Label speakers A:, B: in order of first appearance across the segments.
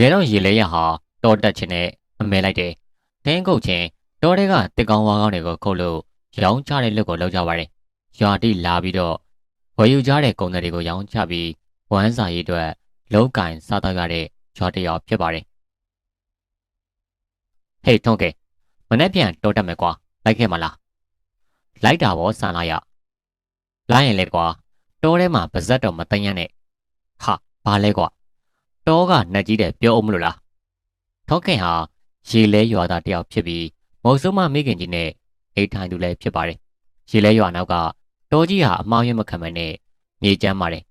A: ကယ်တော့ရေလဲရဟာတောတက်ခြင်းနဲ့အမဲလိုက်တယ်တင်းကုတ်ချင်းတောထဲကတစ်ကောင်ဝါကောင်းတွေကိုခုတ်လို့ရောင်းချတဲ့လက်ကိုလောက်ကြပါတယ်ရွာတိလာပြီးတော့ဝယ်ယူကြတဲ့ကုန်တွေကိုရောင်းချပြီးဝမ်းစာရေးအတွက်လောက်ကင်စားတော့ရတဲ့ရွာတရောဖြစ်ပါတယ်ဟေးထုံးကဲမနေ့ပြန်တောတက်မယ်ကွာလိုက်ခဲ့မလားလိုက်တာဗောဆန်လာရလိုက်ရင်လေကွာတောထဲမှာပါဇက်တော့မသိမ်းရနဲ့ဟာဘာလဲကွာ တောကနှက်ကြီးတယ်ပြောအောင်မလို့လားထောက်ခင်ဟာရေလဲရွာသားတယောက်ဖြစ်ပြီးမုံစုံမမိခင်ကြီးနဲ့အိတ်ထိုင်သူလည်းဖြစ်ပါတယ်ရေလဲရွာနောက်ကတောကြီးဟာအမောင်းရမခံမနဲ့မြေကျမ်းပါတယ်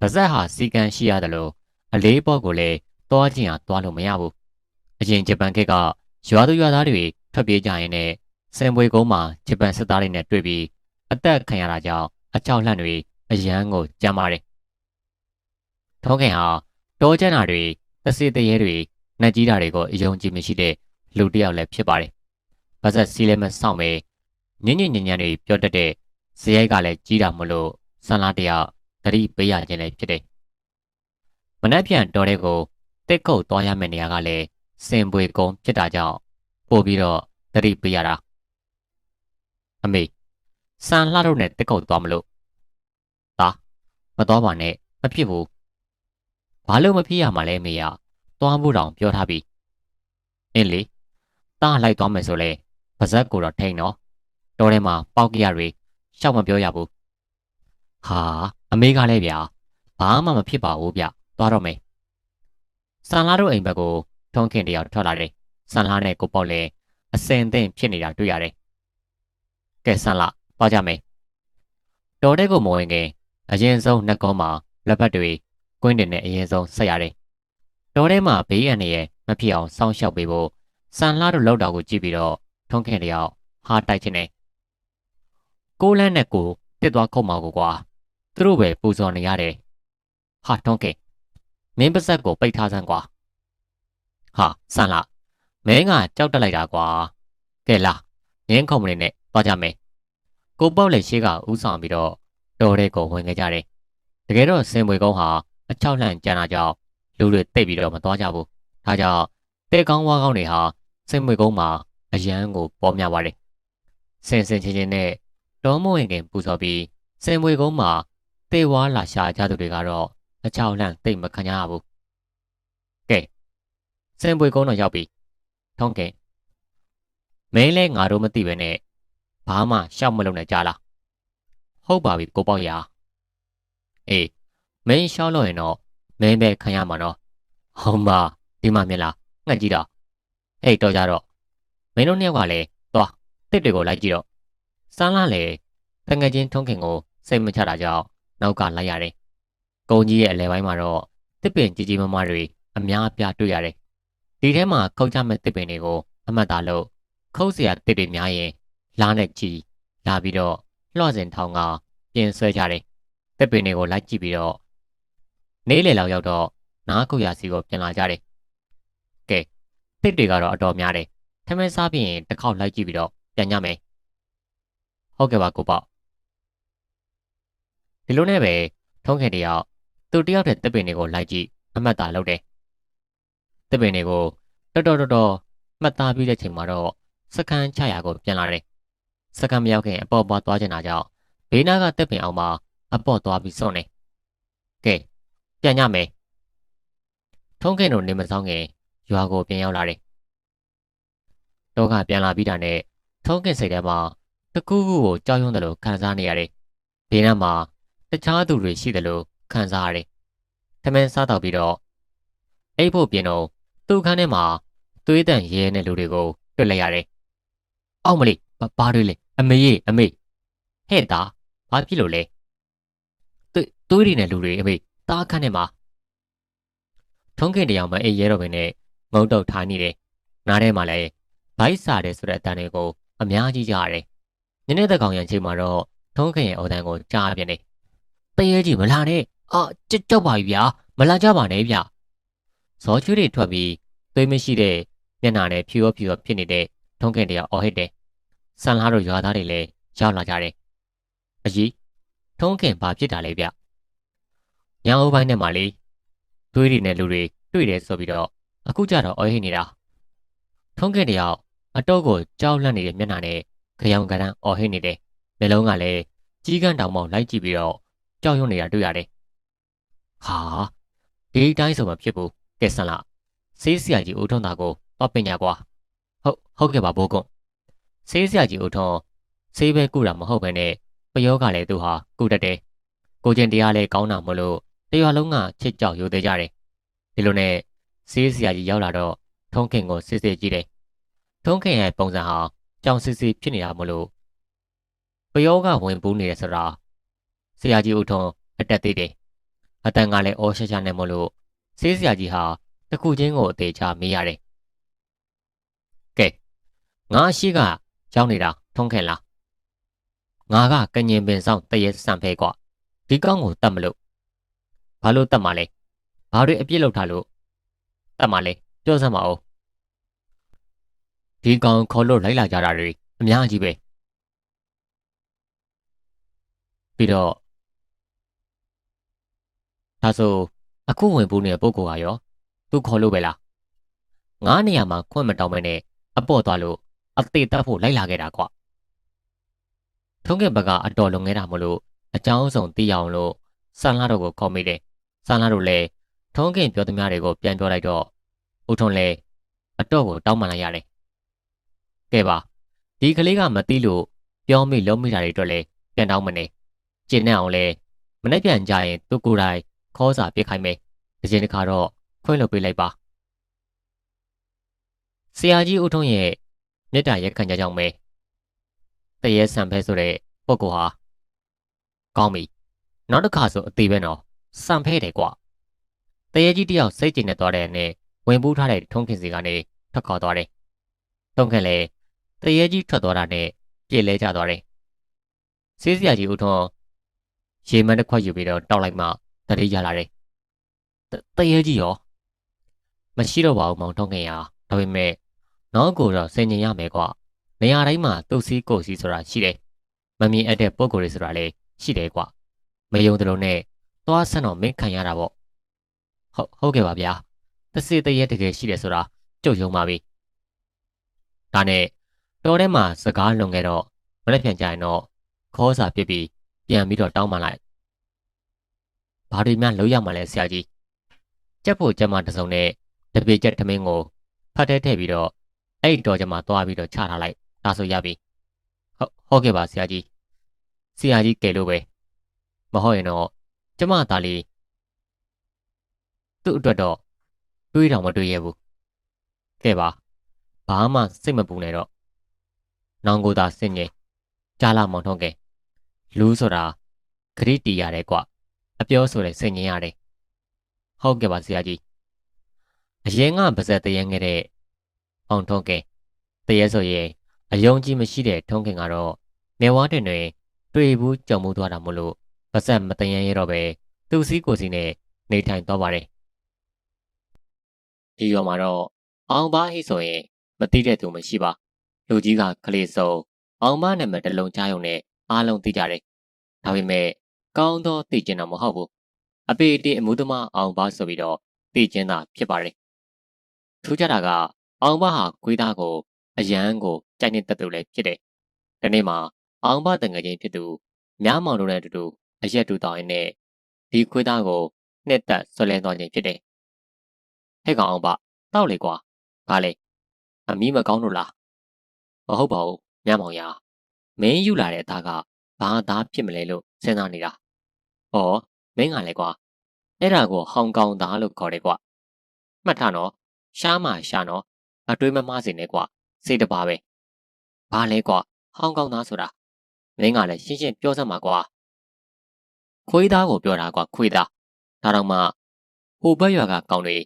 A: ပါဇက်ဟာစီကံရှိရတယ်လို့အလေးပေါ်ကိုလည်းတောချင်းဟာတွားလို့မရဘူးအရင်ဂျပန်ခေတ်ကရွာသူရွာသားတွေထွက်ပြေးကြရင်လည်းစင်ပွေကုန်းမှာဂျပန်စစ်သားတွေနဲ့တွေ့ပြီးအသက်ခံရတာကြောင့်အကြောက်လန့်တွေအရန်ကိုကြမ်းပါတယ်။ထောခင်ဟာ တောကျန်းတာတွေသစေတရေတွေနှက်ကြီးတာတွေကိုအယုံကြည်မရှိတဲ့လူတစ်ယောက်လည်းဖြစ်ပါတယ်။ဗဇက်စီလည်းမဆောင်ပဲညင်ညင်ညင်ညံတွေပြောတတ်တဲ့ဇယိုက်ကလည်းကြီးတာမလို့ဆန်လာတယောက်တတိပေးရခြင်းလည်းဖြစ်တယ်။မနှက်ပြန်တော်တဲ့ကိုတက်ကုတ်သွားရမယ့်နေရာကလည်းစင်ပွေကုန်းဖြစ်တာကြောင့်ပို့ပြီးတော့တတိပေးရတာအမေစံလှတော့နဲ့တက်ကုတ်သွားမလို့ဒါမသွားပါနဲ့မဖြစ်ဘူး ဘာလို့မဖြစ်ရမှာလဲမေရသွားဖို့တောင်ပြောထားပြီအင်းလေတားလိုက်သွားမယ်ဆိုလဲပါဇက်ကိုတော့ထိန်တော့တော်ထဲမှာပေါက်ကရတွေရှောက်မပြောရဘူးဟာအမေကလည်းဗျာဘာမှမဖြစ်ပါဘူးဗျသွားတော့မယ်စံလာတို့အိမ်ဘက်ကိုထုံးခင်တယောက်ထွက်လာတယ်ဆန်လာနဲ့ကိုပေါ့လည်းအစင်သင့်ဖြစ်နေတာတွေ့ရတယ်။ကဲဆန်လာသွားကြမယ်။တော်တဲ့ကိုမဝင်ခင်အရင်ဆုံးနှက်ကောမှာလက်ပတ်တွေ ကွင်းတင်နဲ့အရင်ဆုံးဆက်ရတယ်။တော်ထဲမှာဘေးရန်နေရဲ့မဖြစ်အောင်စောင့်ရှောက်ပေးဖို့ဆန်လာတို့လောက်တော်ကိုကြည့်ပြီးတော့ထုံးခင်တယောက်ဟာတိုက်ခြင်းနဲ့ကိုလန်းနဲ့ကိုတစ်သွားခုတ်မှာကိုကွာသူတို့ပဲပူဇော်နေရတယ်။ဟာထုံးခင်မင်းပါဇက်ကိုပိတ်ထားစမ်းကွာ။ဟာဆန်လာမင်းကကြောက်တက်လိုက်တာကွာကဲလာငင်းခုံမနေနဲ့သွားကြမယ်ကိုပေါက်လက်ရှိကဥဆောင်ပြီးတော့တော်တဲ့ကိုဝင်ခဲ့ကြတယ်တကယ်တော့စင်ပွေကုန်းဟာ အချောက်လှန့်ကြမ်းတာကြောင့်လူတွေတိတ်ပြီးတော့မသွားကြဘူးဒါကြောင့်တဲကောင်းဝါကောင်းတွေဟာစင်ပွေကုန်းမှာအရန်ကိုပေါ်များပါတယ်စင်စင်ချင်းချင်းနဲ့တော်မဝင်ခင်ပူဇော်ပြီးစင်ပွေကုန်းမှာတေဝါလာရှာကြသူတွေကတော့အချောက်လှန့်တိတ်မခံကြရဘူးကဲစင်ပွေကုန်းတော့ရောက်ပြီထုံးကဲမင်းလဲငါတို့မသိပဲနဲ့ဘာမှရှောက်မလုပ်နဲ့ကြားလားဟုတ်ပါပြီကိုပေါ့ရအေး မင်းရှောက်လို့ရင်တော့မင်းပဲခံရမှာနော်ဟုတ်ပါဒီမှာမြင်လားငှက်ကြည့်တော့ဟေးတော့ကြတော့မင်းတို့နှစ်ယောက်ကလည်းသွားတစ်တွေကိုလိုက်ကြည့်တော့စမ်းလာလေတငယ်ချင်းထုံးခင်ကိုစိတ်မချတာကြောင့်နောက်ကလိုက်ရတယ်ကုန်းကြီးရဲ့အလဲပိုင်းမှာတော့တစ်ပင်ကြီးကြီးမားမားတွေအများအပြားတွေ့ရတယ်ဒီထဲမှာခုတ်ကြမဲ့တစ်ပင်တွေကိုအမှတ်သားလို့ခုတ်เสียတစ်တွေများရင်လားနဲ့ကြည်လာပြီးတော့လွှတ်စင်ထောင်ကပြင်ဆွဲကြတယ်တစ်ပင်တွေကိုလိုက်ကြည့်ပြီးတော့ နေလေလောက်ရောက်တော့နားခုရစီကိုပြင်လာကြတယ်ကဲတစ်တွေကတော့အတော်များတယ်ထမင်းစားပြီးရင်တစ်ခေါက်လိုက်ကြည့်ပြီးတော့ပြန်ညမယ်ဟုတ်ကဲ့ပါကိုပေါ့ဒီလိုနဲ့ပဲထုံးခင်တယောက်သူတယောက်တည်းတစ်ပင်တွေကိုလိုက်ကြည့်အမှတ်သားလုပ်တယ်တစ်ပင်တွေကိုတော်တော်တော်တော်မှတ်သားပြီးတဲ့ချိန်မှာတော့စကန်ချရာကိုပြန်လာတယ်။စကန်မရောက်ခင်အပေါ်ပွားသွားချင်တာကြောင့်ဘေးနားကတက်ပင်အောင်မှာအပေါ်သွားပြီးစွန့်နေ။ကဲ ပြန်ကြမယ်။ထုံးခင်တို့နေမဆောင်ခင်ရွာကိုပြန်ရောက်လာတယ်။တော့ကပြန်လာပြီးတာနဲ့ထုံးခင်စိတ်ထဲမှာတကူးကူကိုကြောက်ရွံ့တယ်လို့ခံစားနေရတယ်။ဘေးနားမှာတခြားသူတွေရှိတယ်လို့ခံစားရတယ်။ထမင်းစားတော့ပြီးတော့အိတ်ဖို့ပြင်တော့သူ့ခန်းထဲမှာသွေးတန်ရဲတဲ့လူတွေကိုတွေ့လိုက်ရတယ်။အောက်မလေးဘာတွေလဲအမေကြီးအမေဟဲ့တာဘာဖြစ်လို့လဲ။သွေးသွေးတွေနဲ့လူတွေအမေ တားခန်းထဲမှာထုံးခင်တရားမအေးရဲတော့ဘဲနဲ့ငုံတုတ်ထားနေတယ်။နားထဲမှာလည်းဗိုက်စားတယ်ဆိုတဲ့အတန်တွေကိုအများကြီးကြားရတယ်။ညနေတကောင်ရံချိန်မှာတော့ထုံးခင်ရဲ့အော်တန်ကိုကြားပြနေ။တရေကြီးမလာနဲ့။အာကြောက်ပါပြီဗျာ။မလာကြပါနဲ့ဗျ။ဇော်ချွေးတွေထွက်ပြီးသွေးမရှိတဲ့မျက်နှာနဲ့ဖြူရောဖြူရောဖြစ်နေတဲ့ထုံးခင်တယောက်အော်ဟစ်တယ်။ဆန်လာတို့ရွာသားတွေလည်းရောက်လာကြတယ်။အကြီးထုံးခင်ဘာဖြစ်တာလဲဗျ။ ညောင်ပိုင်းထဲမှာလေသွေးတွေနဲ့လူတွေတွေ့တယ်ဆိုပြီးတော့အခုကျတော့အော်ဟိနေတာထုံးခဲ့တယောက်အတော့ကိုကြောက်လန့်နေတဲ့မျက်နှာနဲ့ကြောင်ကရန်အော်ဟိနေတယ်မျက်လုံးကလည်းကြီးကန်းတောင်ပေါက်လိုက်ကြည့်ပြီးတော့ကြောက်ရွံ့နေတာတွေ့ရတယ်ဟာဒီတိုင်းဆိုမှဖြစ်ဘူးကဲဆန်လာဆေးဆရာကြီးဦးထုံးသားကိုတော့ပညာကွာဟုတ်ဟုတ်ကဲ့ပါဘိုးကွန်းဆေးဆရာကြီးဦးထုံးဆေးပဲကုတာမဟုတ်ပဲနဲ့ပယောကလည်းသူဟာကုတတ်တယ်ကိုကျင်တရားလည်းကောင်းတာမလို့ တရွာလုံးကချစ်ကြောက်ရိုသေးကြတယ်ဒီလိုနဲ့ဆေးဆရာကြီးရောက်လာတော့ထုံးခင်ကိုစစ်စစ်ကြည့်တယ်ထုံးခင်ရဲ့ပုံစံဟာကြောင်စစ်စစ်ဖြစ်နေတာမလို့ပယောကဝင်ပူးနေတယ်ဆိုတာဆရာကြီးဦးထုံးအတက်သေးတယ်အတန်ကလည်းအော်ရှာရှာနဲ့မလို့ဆေးဆရာကြီးဟာတစ်ခုချင်းကိုအသေးချမေးရတယ်ကဲငါရှိကရောက်နေတာထုံးခင်လားငါကကညင်ပင်ဆောင်တရေစံဖဲကွာဒီကောင်းကိုတတ်မလို့ ဘာလို့တတ်မှာလဲဘာတွေအပြစ်လောက်ထားလို့တတ်မှာလဲပြောစမ်းပါဦးဒီကောင်ခေါ်လို့လိုက်လာကြတာတွေအများကြီးပဲပြီးတော့ဒါဆိုအခုဝင်ပူးနေတဲ့ပုံကောကရောသူခေါ်လို့ပဲလားငါးနေရာမှာခွင့်မတောင်းမနဲ့အပေါ့သွားလို့အသေးတက်ဖို့လိုက်လာခဲ့တာကွာထုံးကဘကအတော်လွန်ခဲ့တာမလို့အကြောင်းစုံသိအောင်လို့ဆန်လာတို့ကိုခေါ်မိတယ် ဆန်လာတို့လည်းထုံးကင်ပြောသမျှတွေကိုပြန်ပြောလိုက်တော့ဦးထွန်းလည်းအတော့ကိုတောင်းပန်လိုက်ရတယ်ကဲပါဒီကလေးကမသိလို့ပြောမိလုံးမိတာတွေအတွက်လည်းပြန်တောင်းမနေကျင်းနေအောင်လဲမနေ့ပြန်ကြရင်သူကိုယ်တိုင်ခေါ်စာပြစ်ခိုင်းမယ်ဒီချိန်တစ်ခါတော့ခွင့်လွှတ်ပေးလိုက်ပါဆရာကြီးဦးထွန်းရဲ့မေတ္တာရက်ခံကြကြောင်းပဲတရေဆံဖဲဆိုတဲ့ပုဂ္ဂိုလ်ဟာကောင်းပြီနောက်တစ်ခါဆိုအသေးပဲနော် ဆံဖဲတယ်ကွာတရေကြီးတယောက်စိတ်ကြည်နေသွားတဲ့နဲ့ဝင်ပူးထားတဲ့ထုံးခင်စီကနေထွက်ခေါ်သွားတယ်ထုံးခင်လည်းတရေကြီးထွက်သွားတာနဲ့ပြေလဲကျသွားတယ်ဆေးစရာကြီးဦးထွန်းရေမန်းတစ်ခွက်ယူပြီးတော့တောက်လိုက်မှတတိရလာတယ်တရေကြီးရောမရှိတော့ပါဘူးမောင်ထုံးခင်ရာဒါပေမဲ့နောက်ကိုတော့ဆင်ញင်ရမယ်ကွာနေရာတိုင်းမှာတုတ်စီးကိုစီဆိုတာရှိတယ်မမြင်အပ်တဲ့ပုံကိုယ်တွေဆိုတာလည်းရှိတယ်ကွာမယုံတယ်လို့နဲ့ သွားဆန်းတော့မင်းခံရတာပေါ့ဟုတ်ဟုတ်ကဲ့ပါဗျာတစေတရေတကယ်ရှိတယ်ဆိုတာကြုတ်ယုံပါပြီဒါနဲ့တော်ထဲမှာစကားလွန်ခဲ့တော့မနေ့ပြန်ကြရင်တော့ခေါ်စာပြစ်ပြီးပြန်ပြီးတော့တောင်းပန်လိုက်ဘာတွေမှလုံးရမှလဲဆရာကြီးကြက်ဖို့ကြက်မတစုံနဲ့တပေချက်ထမင်းကိုဖတ်ထဲထည့်ပြီးတော့အဲ့ဒီတော်ကြမှာသွားပြီးတော့ချထားလိုက်ဒါဆိုရပြီဟုတ်ဟုတ်ကဲ့ပါဆရာကြီးဆရာကြီးကဲလို့ပဲမဟုတ်ရင်တော့ ကျမသားလေးသူ့အတွက်တော့တွေးတောင်မတွေးရဘူးကဲပါဘာမှစိတ်မပူနဲ့တော့နောင်ကိုသာစင်ငယ်ကြားလာမောင်ထုံးကဲလူဆိုတာဂရိတီရတယ်ကွအပြောဆိုတဲ့စင်ငင်ရတယ်ဟုတ်ကဲ့ပါဆရာကြီးအရင်ကပါဇက်တရငယ်တဲ့အောင်ထုံးကဲတရဲဆိုရင်အယုံကြည်မရှိတဲ့ထုံးခင်ကတော့နေဝါတင်တွင် တွေ့ဘူးကြုံမှုသွားတာမလို့ ပါဇက်မတရရတော့ပဲသူ့စည်းကိုစီနဲ့နေထိုင်တော့ပါတယ်ဒီရောမှာတော့အောင်ပါဟိဆိုရင်မသိတဲ့သူမရှိပါလူကြီးကကလေးစုံအောင်မနာမည်တစ်လုံးကြားရုံနဲ့အားလုံးသိကြတယ်ဒါပေမဲ့ကောင်းသောသိကျင်တာမဟုတ်ဘူးအပေတေအမှုသမားအောင်ပါဆိုပြီးတော့သိကျင်တာဖြစ်ပါတယ်ထူးခြားတာကအောင်ဘဟာခွေးသားကိုအရန်ကိုကြိုက်နေတဲ့သူလည်းဖြစ်တယ်။ဒီနေ့မှာအောင်ဘတငယ်ချင်းဖြစ်သူမြားမောင်တို့နဲ့အတူတူ အရက်တူတောင်းရင်းနဲ့ဒီခွေးသားကိုနှစ်သက်ဆွလဲသွားခြင်းဖြစ်တယ်။ဟဲ့ကောင်အောင်ဘတောက်လေကွာ။ဘာလဲ။အမီးမကောင်းလို့လား။မဟုတ်ပါဘူးမြားမောင်ရ။မင်းယူလာတဲ့အသားကဘာသားဖြစ်မလဲလို့စဉ်းစားနေတာ။ဩမင်းကလည်းကွာ။အဲ့ဒါကိုဟောင်ကောင်သားလို့ခေါ်တယ်ကွာ။မှတ်ထားနော်။ရှားမှရှားနော်အတွေးမမှားစေနဲ့ကွာစိတ်တပါပဲဘာလဲကွာဟောင်းကောင်းသားဆိုတာမင်းကလည်းရှင်းရှင်းပြောစမ်းပါကွာ ခွေးသားကိုပြောတာကွာခွေးသားဒါတော့မှဟိုဘက်ရွာကကောင်းတွေ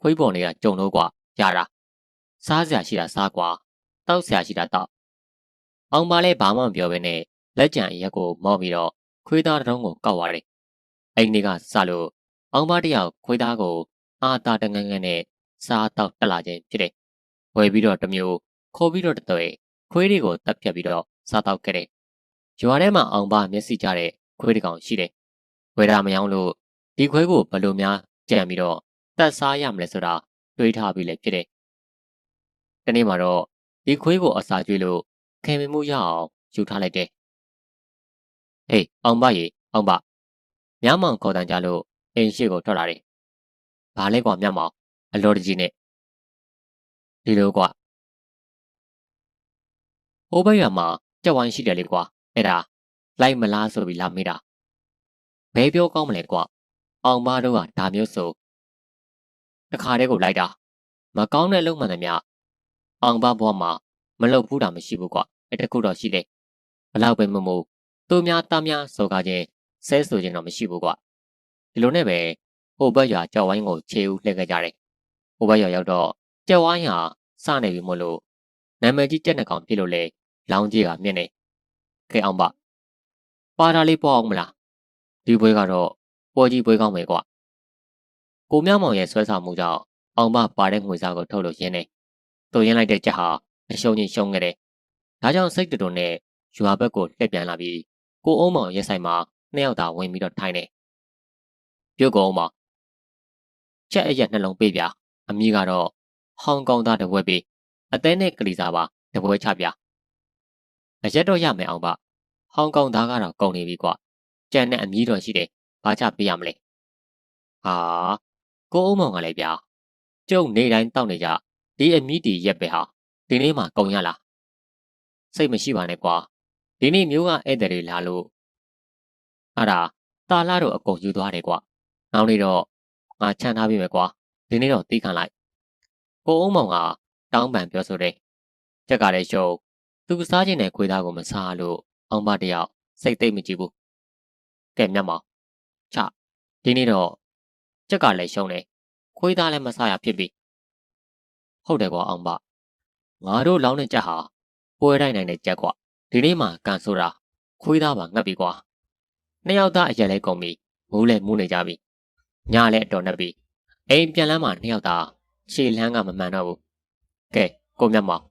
A: ခွေးပေါ်တွေကကြုံလို့ကွာရတာစားစရာရှိတာစားကွာတောက်စရာရှိတာတောက်အောင်ပါလဲဘာမှမပြောဘဲနဲ့လက်ကြံရက်ကိုမော့ပြီးတော့ခွေးသားတုံးကိုကောက်သွားတယ်အဲ့ဒီကစလို့အောင်ပါတယောက်ခွေးသားကိုအာတာတငန်းငန်းနဲ့စားတော့တက်လာခြင်းဖြစ်တယ်ဝယ်ပြီးတော့တစ်မျိုးခိုးပြီးတော့တသွေးခွေးတွေကိုတပ်ဖြတ်ပြီးတော့စားတော့ခဲ့တယ်။ရွာထဲမှာအောင်ပါမျက်စိကျတဲ့ခွေးတစ်ကောင်ရှိတယ်။ ဝယ်တာမယောင်းလို့ဒီခွေးကိုဘယ်လိုများကြံပြီးတော့တက်စားရမလဲဆိုတာတွေးထားပြီးလည်းဖြစ်တယ်။ဒီနေ့မှာတော့ဒီခွေးကိုအစာကျွေးလို့ခင်မင်မှုရအောင်ယူထားလိုက်တယ်။ဟေးအောင်ပါရေအောင်ပါမြမောင်ခေါ်တန်ကြလို့အိမ်ရှိကိုထွက်လာတယ်။ဘာလဲကွာမြမောင်အလော်တကြီးနဲ့ဒီလိုကွာဟိုဘက်ရွာမှာကြက်ဝိုင်းရှိတယ်လေကွာအဲ့ဒါလိုက်မလားဆိုပြီးလာမေးတာ ဘယ်ပြောကောင်းမလဲကွာအောင်မတို့ကဒါမျိုးဆိုတခါတည်းကိုလိုက်တာမကောင်းတဲ့လုံမှန်သမျှအောင်ဘဘွားမှာမလုပ်ဘူးတာမရှိဘူးကွာအဲ့တခုတော့ရှိတယ်ဘလောက်ပဲမမို့သူများတားများဆိုကားချင်းဆဲဆိုခြင်းတော့မရှိဘူးကွာဒီလိုနဲ့ပဲဟိုဘက်ရွာကြောက်ဝိုင်းကိုခြေဦးလှည့်ခဲ့ကြတယ်ဟိုဘက်ရွာရောက်တော့ကြောက်ဝိုင်းဟာစနေပြီမို့လို့နာမည်ကြီးကြက်နှကောင်ဖြစ်လို့လေလောင်းကြီးကမြင့်နေခဲအောင်ပါပါတာလေးပေါ့အောင်မလား ဒီပွဲကတော့ပေါ်ကြီးပွဲကောင်းမယ်ကွာကိုမြောက်မောင်ရဲ့ဆွဲဆောင်မှုကြောင့်အောင်မပါတဲ့ငွေစားကိုထုတ်လို့ရင်းနေသူရင်းလိုက်တဲ့ချက်ဟာအရှုံးကြီးရှုံးခဲ့တယ်ဒါကြောင့်စိတ်တူတူနဲ့ရွာဘက်ကိုလှည့်ပြန်လာပြီးကိုအုံးမောင်ရဲ့ဆိုင်မှာနှစ်ယောက်သာဝင်ပြီးတော့ထိုင်နေပြုတ်ကုန်အောင်ချက်အရက်နှလုံးပေးပြအမိကတော့ဟောင်ကောင်သားတဝက်ပြီးအသေးနဲ့ကလေးစားပါတပွဲချပြအရက်တော့ရမယ်အောင်ပါဟောင်ကောင်သားကတော့ကုန်နေပြီကွာ ကြံတဲ့အမြည်တော်ရှိတယ်ဘာချပေးရမလဲဟာကိုအုံးမောင်ကလည်းဗျာကျုပ်နေတိုင်းတောက်နေကြဒီအမြည်တီရက်ပဲဟာဒီနေ့မှကုန်ရလားစိတ်မရှိပါနဲ့ကွာဒီနေ့မျိုးကဧည့်သည်တွေလာလို့အဲ့ဒါတာလာတော့အကုန်ယူသွားတယ်ကွာနောက်နေ့တော့ငါချန်ထားပြီမယ်ကွာဒီနေ့တော့တီးခံလိုက်ကိုအုံးမောင်ကတောင်းပန်ပြောဆိုတယ်ချက်ကလည်းရှုံသူစားခြင်းနဲ့ခွေးသားကိုမစားလို့အောင်မတယောက်စိတ်သိမ့်မကြည့်ဘူး ကဲမြတ်မောင်ချဒီနေ့တော့ချက်ကလည်းရှုံတယ်ခွေးသားလည်းမစားရဖြစ်ပြီဟုတ်တယ်ကွာအောင်မငါတို့လောင်းတဲ့ချက်ဟာပွဲတိုင်းနိုင်တဲ့ချက်ကွာဒီနေ့မှကန်ဆိုတာခွေးသားပါငတ်ပြီကွာနှစ်ယောက်သားအရက်လဲကုန်ပြီမူးလဲမူးနေကြပြီညလဲအတော်နှက်ပြီအိမ်ပြန်လမ်းမှာနှစ်ယောက်သားခြေလန်းကမမှန်တော့ဘူးကဲကိုမြတ်မောင်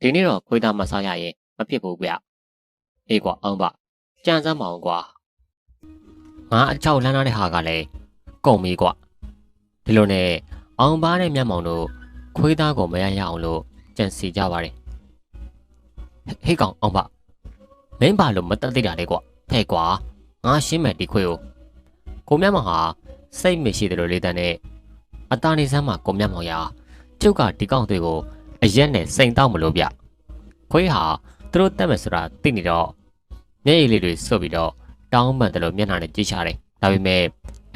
A: ဒီနေ့တော့ခွေးသားမစားရရင်မဖြစ်ဘူးဗျအေးကွာအောင်ပါကြံစမ်းမအောင်ကွာ ငါအချောက်လန်းထားတဲ့ဟာကလည်းကုန်ပြီကွာဒီလိုနဲ့အောင်ပါနဲ့မြတ်မောင်တို့ခွေးသားကိုမရရအောင်လို့ကြံစီကြပါတယ်ဟေးကောင်အောင်ပါမင်းပါလို့မတက်သေးတာလေကွာဖဲ့ကွာငါရှင်းမယ်ဒီခွေးကိုကိုမြတ်မောင်ဟာစိတ်မရှိတယ်လို့လေးတန်းနဲ့အတာနေစမ်းမှာကိုမြတ်မောင်ရာကျုပ်ကဒီကောင်တွေကိုအရက်နဲ့စိန်တောက်မလို့ဗျခွေးဟာသူတို့တက်မယ်ဆိုတာသိနေတော့မျက်ရည်လေးတွေစွတ်ပြီးတော့ တောင်းပန်တယ်လို့မျက်နှာနဲ့ကြည့်ချတယ်ဒါပေမဲ့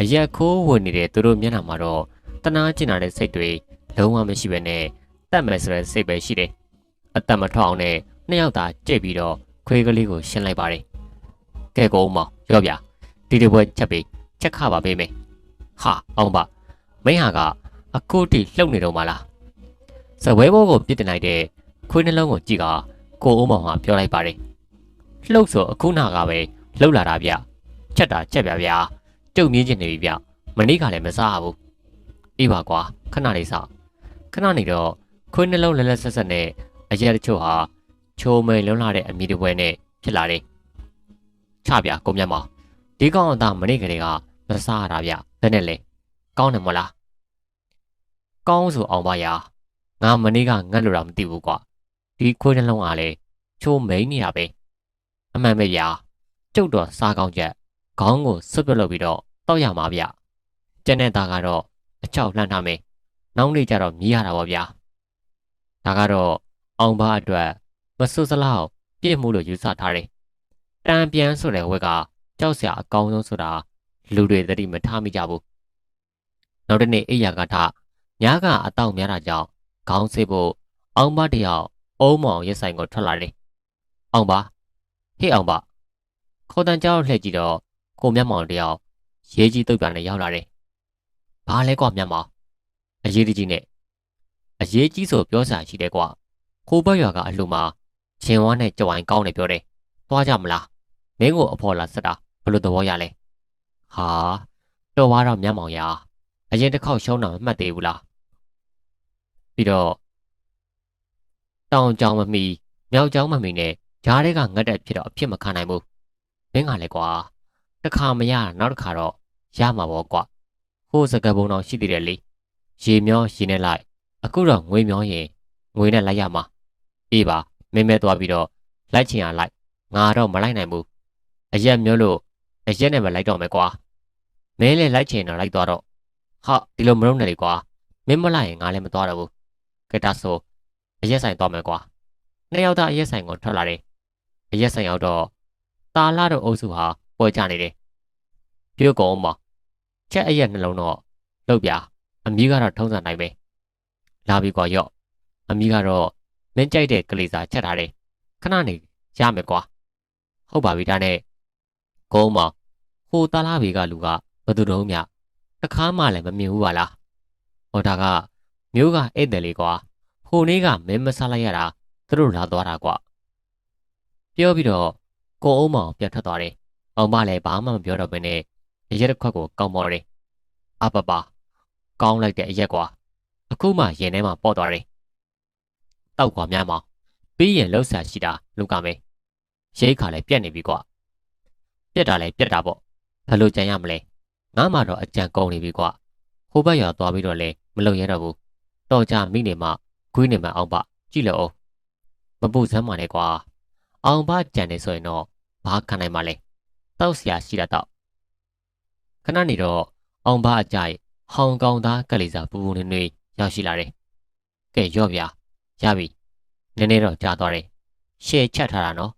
A: အရက်ခိုးဝင်နေတဲ့သူတို့မျက်နှာမှာတော့တနာကျင်လာတဲ့စိတ်တွေလုံးဝမရှိဘဲနဲ့တက်မယ်ဆိုတဲ့စိတ်ပဲရှိတယ်အသက်မထွက်အောင်နဲ့နှစ်ယောက်သာကြိတ်ပြီးတော့ခွေးကလေးကိုရှင်းလိုက်ပါတယ်ကဲကိုဦးမောင်ရောဗျာဒီဒီပွဲချက်ပြီးချက်ခပါပေးမယ်ဟာအောင်ပါမင်းဟာကအခုတိလှုပ်နေတော့မလားစပွဲဘောကိုပြစ်တင်လိုက်တဲ့ခွေးနှလုံးကိုကြည့်ကကိုအိုးမောင်ကပြောလိုက်ပါတယ်လှုပ်ဆိုအခုနာကပဲ လှုပ်လာတာဗျချက်တာချက်ပြဗျာကျုပ်မြင်းကျင်နေပြီဗျမနေ့ကလည်းမစားဘူးအေးပါကွာခဏလေးစောင့်ခဏနေတော့ခွေးနှလုံးလဲလဲဆက်ဆက်နဲ့အရက်တချို့ဟာချိုးမိန်လုံးလာတဲ့အမိတပွဲနဲ့ဖြစ်လာတယ်ချဗျကိုမြတ်မောင်ဒီကောင်အသားမနေ့ကလေးကမစားရတာဗျဘယ်နဲ့လဲကောင်းတယ်မလားကောင်းဆိုအောင်ပါရာငါမနေ့ကငတ်လို့တော့မသိဘူးကွာဒီခွေးနှလုံးကလည်းချိုးမိန်နေရပဲအမှန်ပဲဗျာ ကျုပ်တော်စားကောင်းချက်ခေါင်းကိုဆွတ်ပြလုပ်ပြီးတော့တောက်ရမှာဗျကျန်တဲ့သားကတော့အချောက်လှမ်းထားမယ်နောက်နေ့ကျတော့မြည်ရတာပေါ့ဗျာဒါကတော့အောင်ပါအတွက်မဆွစလောက်ပြည့်မှုလို့ယူဆထားတယ်တံပြန်ဆိုတဲ့ဝက်ကကြောက်စရာအကောင်းဆုံးဆိုတာလူတွေသတိမထားမိကြဘူးနောက်တစ်နေ့အိယာကထညကအတောက်များတာကြောင့်ခေါင်းဆေးဖို့အောင်ပါတယောက်အုံးမောင်ရက်ဆိုင်ကိုထွက်လာတယ်။အောင်ပါဟေ့အောင်ပါ ခေါ်တန်ကြောက်လှည့်ကြည့်တော့ကိုမျက်မှောင်တယောက်ရေးကြီးတုတ်ပြန်နဲ့ရောက်လာတယ်။ဘာလဲကွာမျက်မှောင်အရေးကြီးနဲ့အရေးကြီးဆိုပြောစရာရှိတယ်ကွာခိုးဘက်ရွာကအလှမှာချင်းဝါနဲ့ကြဝိုင်ကောင်းတယ်ပြောတယ်။သွားကြမလားမင်းကိုအဖော်လာဆက်တာဘယ်လိုသဘောရလဲ။ဟာတော်သွားတော့မျက်မှောင်ရာအရင်တစ်ခေါက်ရှုံးတာမမှတ်သေးဘူးလားပြီးတော့တောင်ကြောင်မမီမြောက်ကြောင်မမီနဲ့ဂျားတွေကငတ်တက်ဖြစ်တော့အဖြစ်မခံနိုင်ဘူး မင်းကလည်းကွာတစ်ခါမရနောက်တစ်ခါတော့ရမှာပေါ့ကွာဟိုးစကပုံတော့ရှိသေးတယ်လေရေမျောရေနဲ့လိုက်အခုတော့ငွေမျောရင်ငွေနဲ့လိုက်ရမှာအေးပါမင်းမဲသွားပြီးတော့လိုက်ချင်ရလိုက်ငါတော့မလိုက်နိုင်ဘူးအရက်မျောလို့အရက်နဲ့ပဲလိုက်တော့မယ်ကွာမင်းလည်းလိုက်ချင်တော့လိုက်သွားတော့ဟာဒီလိုမလုပ်နဲ့လေကွာမင်းမလိုက်ရင်ငါလည်းမသွားတော့ဘူးကဲဒါဆိုအရက်ဆိုင်သွားမယ်ကွာနှစ်ယောက်သားအရက်ဆိုင်ကိုထွက်လာတယ်အရက်ဆိုင်ရောက်တော့ တာလာတို့အုပ်စုဟာပွဲကြနေတယ်ပြုတ်ကုန်မချက်အရက်နှလုံးတော့လှုပ်ပြအမီးကတော့ထုံးစံတိုင်းပဲလာပြီကွာရော့အမီးကတော့မင်းကြိုက်တဲ့ကလေးစားချက်ထားတယ်ခဏနေရမယ်ကွာဟုတ်ပါပြီဒါနဲ့ကုန်းမဟိုတာလာဘီကလူကဘယ်သူတုံးမြတခါမှလည်းမမြင်ဘူးပါလားဟောဒါကမျိုးကဧည့်သည်လေးကွာဟိုနေ့ကမင်းမစားလိုက်ရတာသူတို့လာသွားတာကွာပြောပြီးတော့ ကိုအုံးမောင်ပြတ်ထွက်သွားတယ်အောင်မလည်းဘာမှမပြောတော့ဘဲနဲ့ရရက်တစ်ခွက်ကိုကောင်းမော်တယ်အပပကောင်းလိုက်တဲ့အရက်ကွာအခုမှရင်ထဲမှာပေါ့သွားတယ်တောက်ကွာများမောင်ပြီးရင်လှုပ်ဆာရှိတာလူကမဲရိတ်ခါလည်းပြက်နေပြီကွာပြက်တာလည်းပြက်တာပေါ့ဘယ်လိုကြံရမလဲငါမှတော့အကြံကုန်နေပြီကွာဟိုဘက်ရွာသွားပြီးတော့လဲမလုံရတော့ဘူးတော်ကြမိနေမှခွေးနေမှအောင်ပါကြည့်လို့အောင်မပူစမ်းပါနဲ့ကွာ အောင်ဘကြံနေဆိုရင်တော့ဘာခံနိုင်မှာလဲတောက်စရာရှိတာတော့ခဏနေတော့အောင်ဘအကြိုက်ဟောင်ကောင်သားကလေးစားပူပူနွေ့နွေ့ရောက်ရှိလာတယ်ကဲရော့ဗျာရပြီနည်းနည်းတော့ကြာသွားတယ်ရှယ်ချက်ထားတာနော်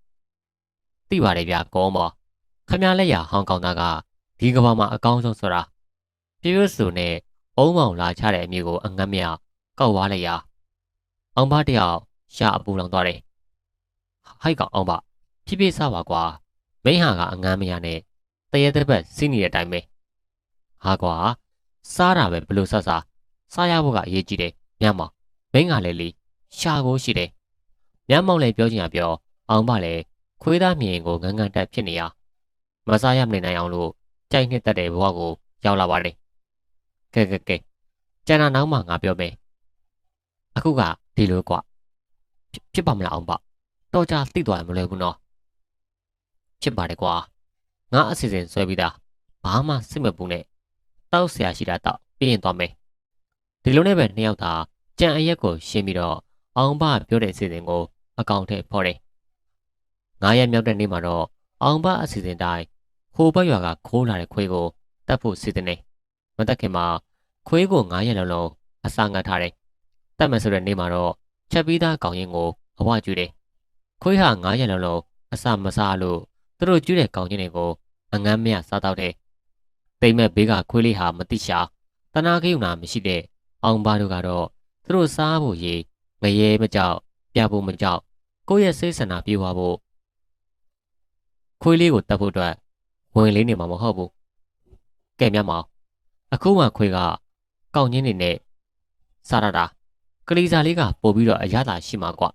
A: သိပါတယ်ဗျာကောမောခမရလက်ရဟောင်ကောင်သားကဒီကဘာမှာအကောင်းဆုံးဆိုတာပြည့်စုံနဲ့အုံမောင်လာချတဲ့အမျိုးကိုအငတ်မရကောက်ွားလိုက်ရအောင်ဘတယောက်ရှာအပူလောင်သွားတယ် ဟိုက်ကောင်အောင်ပါဖြည်းဖြည်းစားပါကွာမိဟာကအငမ်းမရနဲ့တရေတဲ့ဘက်စီးနေတဲ့အတိုင်းပဲဟာကွာစားတာပဲဘလို့ဆက်စားစားရဖို့ကအရေးကြီးတယ်ညမောင်မင်းကလည်းလေရှာကိုရှိတယ်ညမောင်လည်းပြောချင်ရပြောအောင်ပါလေခွေးသားမြင်ကိုငန်းငန်းတက်ဖြစ်နေရမစားရမနေနိုင်အောင်လို့ကြိုက်နှစ်တက်တဲ့ဘဝကိုရောက်လာပါတယ်ကဲကဲကဲကျန်တာနောက်မှငါပြောမယ်အခုကဒီလိုကွာဖြစ်ပါမလားအောင်ပါ တော့ကြသိသွားရင်မလွယ်ဘူးနော်ဖြစ်ပါတယ်ကွာငါအစီအစဉ်ဆွဲပြီးသားဘာမှစိတ်မပူနဲ့တောက်ဆရာရှိတာတောက်ပြီးရင်သွားမယ်ဒီလိုနဲ့ပဲနှစ်ယောက်သာကြံအရက်ကိုရှင်းပြီးတော့အောင်ဘပြောတဲ့အစီအစဉ်ကိုအကောင့်ထဲဖော်တယ်ငါးရက်မြောက်တဲ့နေ့မှာတော့အောင်ဘအစီအစဉ်တိုင်းဟိုဘက်ရွာကခိုးလာတဲ့ခွေးကိုတတ်ဖို့စီစဉ်နေမတက်ခင်မှာခွေးကို9ရက်လုံးလုံးအစာငတ်ထားတယ်တတ်မယ်ဆိုတဲ့နေ့မှာတော့ချက်ပြီးသားကောင်ရင်ကိုအဝကျွေးတယ် ခွေးဟာ9ရက်လုံးလုံးအစာမစားလို့သူတို့ကျွေးတဲ့ကောင်ချင်းတွေကိုအငမ်းမရစားတော့တယ်တိမ်မဲ့ဘေးကခွေးလေးဟာမတိရှာတနာကိယုနာမရှိတဲ့အောင်ပါတို့ကတော့သူတို့စားဖို့ရေငရဲမကြောက်ပြဖို့မကြောက်ကိုယ့်ရဲ့စိတ်ဆန္ဒပြေဝဖို့ခွေးလေးကိုတတ်ဖို့အတွက်ဝင်လေးနေမှာမဟုတ်ဘူးကဲမြတ်မောင်အခုမှခွေးကကောင်းချင်းနေနဲ့စားရတာကလေးစားလေးကပို့ပြီးတော့အရသာရှိမှာကွ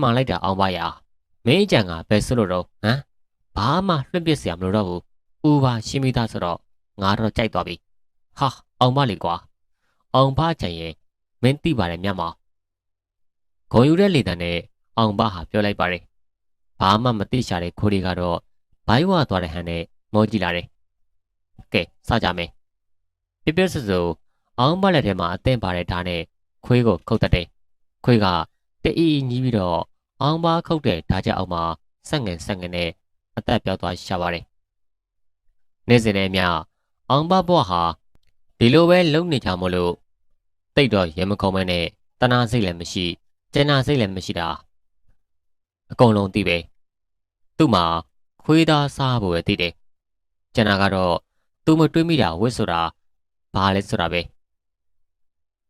A: မှန်လိုက်တာအောင်ပါရမင်းအကြံကဘယ်ဆွလို့တော့ဟမ်ဘာမှလွှင့်ပစ်စရာမလိုတော့ဘူးဥပါရှင်းမိသားဆိုတော့ငါတော့ကြိုက်သွားပြီဟာအောင်ပါလေကွာအောင်ပါချင်ရင်မင်းသိပါတယ်မြတ်မောင်ဂုံယူတဲ့လေတံနဲ့အောင်ပါဟာပြောလိုက်ပါတယ်ဘာမှမသိရှာတဲ့ခိုးတွေကတော့ဘိုင်းဝါသွားတဲ့ဟန်နဲ့မောကြည့်လာတယ်ကဲစကြမယ်ပြပြဆဆူအောင်ပါလက်ထဲမှာအသင့်ပါတဲ့ဓာတ်နဲ့ခွေးကိုခုတ်တတ်တယ်ခွေးက အီညီးပြီးတော့အောင်ပါခုတ်တဲ့ဓာတ်ချက်အောက်မှာဆက်ငင်ဆက်ငင်နဲ့အသက်ပြောက်သွားရှာပါတယ်နေ့စဉ်နဲ့မျှအောင်ပါဘွားဟာဒီလိုပဲလုံနေကြမလို့တိတ်တော့ရေမခုံမဲနဲ့တနာစိတ်လည်းမရှိကျန်နာစိတ်လည်းမရှိတာအကုန်လုံးသိပဲသူ့မှာခွေးသားစားဖို့ပဲသိတယ်ကျန်နာကတော့သူမတွေးမိတာဝစ်ဆိုတာဘာလဲဆိုတာပဲ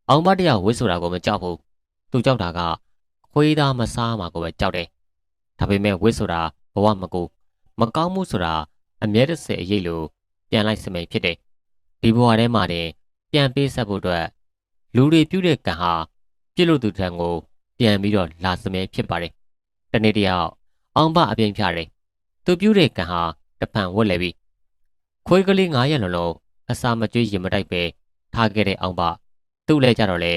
A: အောင်မတရားဝစ်ဆိုတာကိုမကြောက်ဘူးသူကြောက်တာက ခွေးသားမစားမှာကိုပဲကြောက်တယ်ဒါပေမဲ့ဝစ်ဆိုတာဘဝမကူမကောင်းမှုဆိုတာအမြဲတစေအရေးလိုပြန်လိုက်စမိန်ဖြစ်တယ်ဒီဘဝထဲမှာတင်ပြန်ပေးဆက်ဖို့အတွက်လူတွေပြုတဲ့ကံဟာပြစ်လို့သူထံကိုပြန်ပြီးတော့လာစမဲဖြစ်ပါတယ်။တနေ့တယောက်အောင်ဘအပြင်းဖြတယ်။သူပြုတဲ့ကံဟာတပံဝက်လဲပြီးခွေးကလေး9ရက်လုံးလုံးအစာမကျွေးရင်မတိုက်ပဲထားခဲ့တဲ့အောင်ဘသူ့လဲကြတော့လေ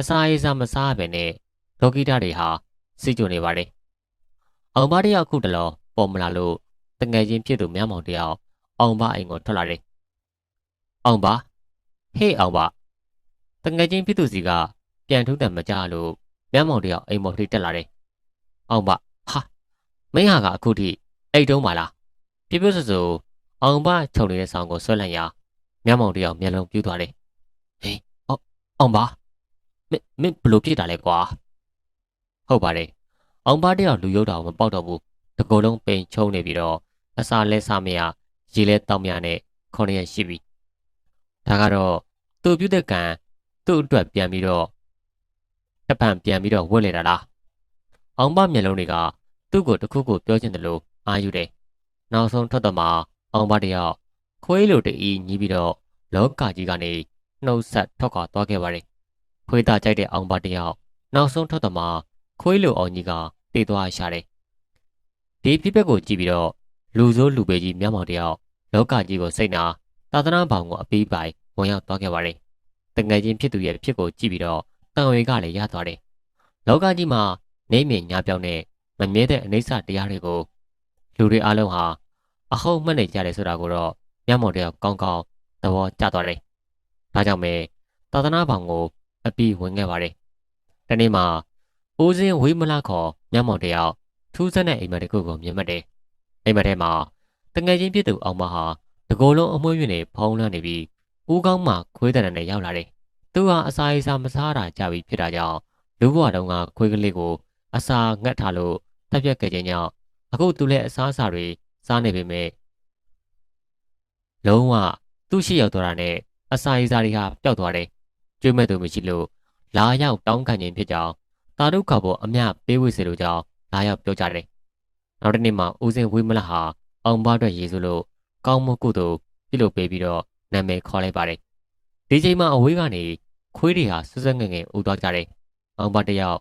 A: အစာရေးစားမစားပဲနဲ့ ဒေါကိတာတွေဟာစိတ်ကြုံနေပါတယ်။အောင်ဘတယောက်ခုတလောပေါ်မလာလို့တငယ်ချင်းဖြစ်သူမြမောင်တယောက်အောင်ဘအိမ်ကိုထွက်လာတယ်။အောင်ဘဟေးအောင်ဘတငယ်ချင်းဖြစ်သူစီကပြန်ထုတ်တယ်မကြလို့မျက်မှောင်တယောက်အိမ်မော်ထိတက်လာတယ်။အောင်ပါဟာမင်းဟာကအခုထိအိတ်တုံးပါလားပြပြဆဆူအောင်ပါခြုံနေတဲ့ဆောင်ကိုဆွဲလိုက်ရာမျက်မှောင်တယောက်မျက်လုံးပြူးသွားတယ်။ဟေးအောင်အောင်ပါမင်းမင်းဘလို့ဖြစ်တာလဲကွာ ဟုတ်ပါတယ်အောင်ပါတယောက်လူရုပ်တော်မပေါက်တော့ဘူးတကောလုံးပိန်ချုံနေပြီးတော့အစာလဲစားမရရေလဲတောက်မြနဲ့ခုနှစ်ရက်ရှိပြီဒါကတော့သူ့ပြုတ်တဲ့ကံသူ့အတွက်ပြန်ပြီးတော့တပံပြန်ပြီးတော့ဝတ်လေတာလားအောင်ပါမျက်လုံးတွေကသူ့ကိုတစ်ခုခုပြောချင်တယ်လို့အာယူတယ်နောက်ဆုံးထွက်တော့မှအောင်ပါတယောက်ခွေးလိုတအီညီးပြီးတော့လောကကြီးကနေနှုတ်ဆက်ထွက်ခွာသွားခဲ့ပါတယ်ခွေးသားကြိုက်တဲ့အောင်ပါတယောက်နောက်ဆုံးထွက်တော့မှ ခွေးလိုအောင်ကြီးကတေးသွားရှာတယ်ဒီပြပက်ကိုကြည့်ပြီးတော့လူစိုးလူပေကြီးမျက်မှောင်တယောက်လောကကြီးကိုစိတ်နာသာသနာဘောင်ကိုအပီးပိုင်ဝင်ရောက်သွားခဲ့ပါတယ်တငယ်ချင်းဖြစ်သူရဲ့ဖြစ်ကိုကြည့်ပြီးတော့တန်ဝေကလည်းရသွားတယ်လောကကြီးမှာနေမြင့်ညာပြောင်းတဲ့မမြဲတဲ့အနိစ္စတရားတွေကိုလူတွေအလုံးဟာအဟုတ်မှတ်နေကြတယ်ဆိုတာကိုတော့မျက်မှောင်တယောက်ကောင်းကောင်းသဘောကျသွားတယ်ဒါကြောင့်ပဲသာသနာဘောင်ကိုအပီးဝင်ခဲ့ပါတယ်ဒီနေ့မှာ ဦးစင်းဝေးမလားခေါ်မျက်မှောင်တယောက်ထူးဆန်းတဲ့အိမ်မက်တစ်ခုကိုမြင်မှတ်တယ်အိမ်မက်ထဲမှာတငယ်ချင်းဖြစ်သူအောင်မဟာတကိုယ်လုံးအမွှေးမြင့်နေဖုံးလွှမ်းနေပြီးဦးကောင်းမှခွေးတံနဲ့ရောက်လာတယ်သူဟာအစာအိစာမစားတာကြပြီဖြစ်တာကြောင့်လူဘဝတုန်းကခွေးကလေးကိုအစာငတ်ထားလို့တက်ပြက်ခဲ့ခြင်းကြောင့်အခုသူလည်းအစားအစာတွေစားနေပေမဲ့လုံးဝသူ့ရှိရောက်သွားတာနဲ့အစာအိစာတွေဟာပျောက်သွားတယ်ကျွေးမဲ့သူမရှိလို့လာရောက်တောင်းခံခြင်းဖြစ်ကြောင်း တာဒုက္ခဘောအမျှပေးဝေစေလိုကြောင်းလာရောက်ပြောကြတယ်နောက်တစ်နေ့မှာဦးစင်ဝိမလဟာအောင်ပါအတွက်ရည်စူးလို့ကောင်းမကုသိုလ်ပြုလုပ်ပေးပြီးတော့နာမည်ခေါ်လိုက်ပါတယ်ဒီချိန်မှာအဝေးကနေခွေးတွေဟာဆွဆွငငယ်ဦးသွားကြတယ်အောင်ပါတယောက်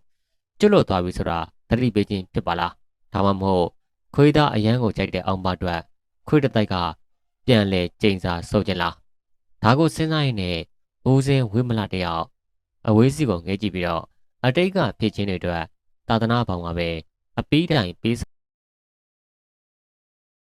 A: ကျွတ်လွတ်သွားပြီဆိုတာသတိပေးခြင်းဖြစ်ပါလားဒါမှမဟုတ်ခွေးသားအရန်ကိုကြိုက်တဲ့အောင်ပါအတွက်ခွေးတစ်တိုက်ကပြန်လဲကျိန်စာဆုပ်ခြင်းလားဒါကိုစဉ်းစားရင်းနဲ့ဦးစင်ဝိမလတယောက်အဝေးစီကိုငဲကြည့်ပြီးတော့ အတိတ်ကဖြစ်ခြင်းတွေအတွက်သာသနာဘောင်ကပဲအပီးတိုင်ပေး